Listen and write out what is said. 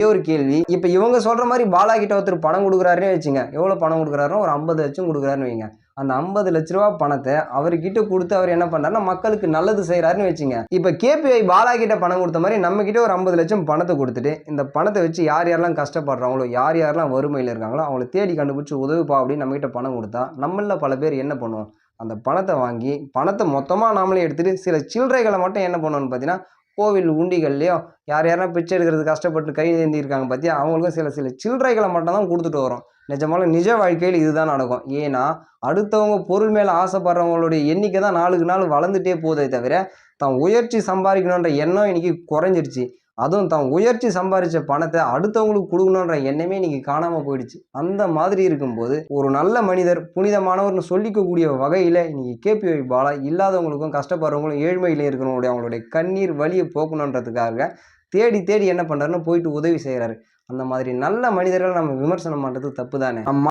ஒரே ஒரு கேள்வி. இப்போ இவங்க சொல்கிற மாதிரி பாலா கிட்ட ஒருத்தர் பணம் கொடுக்குறாருன்னே வச்சுங்க. எவ்வளோ பணம் கொடுக்குறாருன்னா ஒரு ஐம்பது லட்சம் கொடுக்குறாருன்னு வைங்க. அந்த ஐம்பது லட்ச ரூபா பணத்தை அவர்கிட்ட கொடுத்து அவர் என்ன பண்ணாருன்னா மக்களுக்கு நல்லது செய்கிறாருன்னு வச்சுங்க. இப்போ கேபிஐ பாலா கிட்ட பணம் கொடுத்த மாதிரி நம்ம கிட்ட ஒரு ஐம்பது லட்சம் பணத்தை கொடுத்துட்டு இந்த பணத்தை வச்சு யார் யாரெல்லாம் கஷ்டப்படுறாங்களோ யார் யாரெல்லாம் வறுமையில் இருக்காங்களோ அவங்கள தேடி கண்டுபிடிச்சி உதவுப்பா அப்படின்னு நம்மகிட்ட பணம் கொடுத்தா நம்மள பல பேர் என்ன பண்ணுவோம்? அந்த பணத்தை வாங்கி பணத்தை மொத்தமாக நாமளே எடுத்துகிட்டு சில சில்லறைகளை மட்டும் என்ன பண்ணுவோம்னு பார்த்தீங்கன்னா கோவில் உண்டிகள்லையோ யார் யாரெல்லாம் பிச்சை எடுக்கிறது கஷ்டப்பட்டு கை ஏந்தியிருக்காங்க பார்த்தியா அவங்களுக்கும் சில சில சில்லறைகளை மட்டும் தான் கொடுத்துட்டு வரோம் நிஜமால நிஜ வாழ்க்கையில் இதுதான் நடக்கும். ஏன்னா அடுத்தவங்க பொருள் மேலே ஆசைப்படுறவங்களுடைய எண்ணிக்கை தான் நாளுக்கு நாள் வளர்ந்துட்டே போதே தவிர தான் உயர்ச்சி சம்பாதிக்கணுன்ற எண்ணம் இன்னைக்கு குறைஞ்சிருச்சு. அதுவும் தான் உயர்ச்சி சம்பாதிச்ச பணத்தை அடுத்தவங்களுக்கு கொடுக்கணுன்ற எண்ணமே நீங்கள் காணாமல் போயிடுச்சு. அந்த மாதிரி இருக்கும்போது ஒரு நல்ல மனிதர் புனிதமானவர்னு சொல்லிக்கக்கூடிய வகையில் இன்றைக்கி கேபிஐ பாலா இல்லாதவங்களுக்கும் கஷ்டப்படுறவங்களும் ஏழ்மையில் இருக்கிறவங்களுடைய அவங்களுடைய கண்ணீர் வழியை போக்கணுன்றதுக்காக தேடி தேடி என்ன பண்ணுறாருன்னு போயிட்டு உதவி செய்கிறாரு அந்த மாதிரி நல்ல மனிதர்களை நம்ம விமர்சனம் பண்ணுறது தப்பு தானே